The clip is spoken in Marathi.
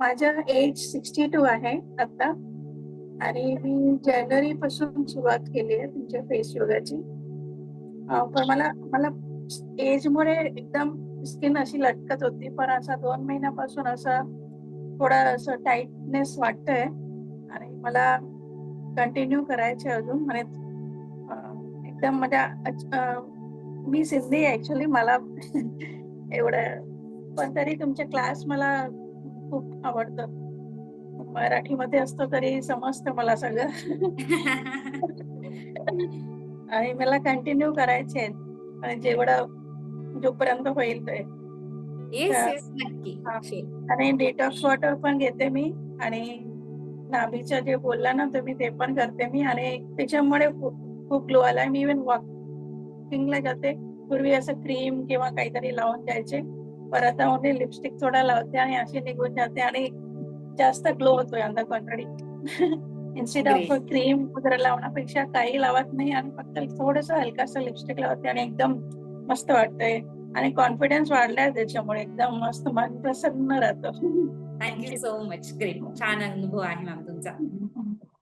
माझं एज सिक्स्टी टू आहे आता. आणि मी जानेवारी पासून सुरुवात केली आहे तुमच्या फेस योगाची. पण मला मला एजमुळे एकदम स्किन अशी लटकत होती. पण असा दोन महिन्यापासून असं थोडा असं टाईटनेस वाटतंय. आणि मला कंटिन्यू करायचे अजून. म्हणजे एकदम म्हणजे मी सिंधी ऍक्च्युली मला एवढं पण तरी तुमचे क्लास मला खूप आवडतं. मराठीमध्ये असतो तरी समजतं मला सगळं. आणि मला कंटिन्यू करायचे आहेत. जेवढं जोपर्यंत होईल ते. आणि डिटॉक्स वॉटर पण घेते मी. आणि नाभीचं जे बोलला ना तुम्ही ते पण करते मी. आणि त्याच्यामुळे खूप खूप ग्लो आलाय. मी इव्हन वॉकिंगला जाते. पूर्वी असं क्रीम किंवा काहीतरी लावून जायचे परत ओनली लिपस्टिक थोडा लावते आणि अशी निघून जाते आणि जास्त ग्लो होतोय on the contrary instead of. Cream वगैरे लावण्यापेक्षा काही लावत नाही आणि फक्त थोडस हलकासं लिपस्टिक लावते आणि एकदम मस्त वाटतंय. आणि कॉन्फिडन्स वाढलाय त्याच्यामुळे एकदम मस्त मन प्रसन्न राहतं. थँक्यू सो मच ग्रेट छान अनुभव आहे मॅम तुमचा.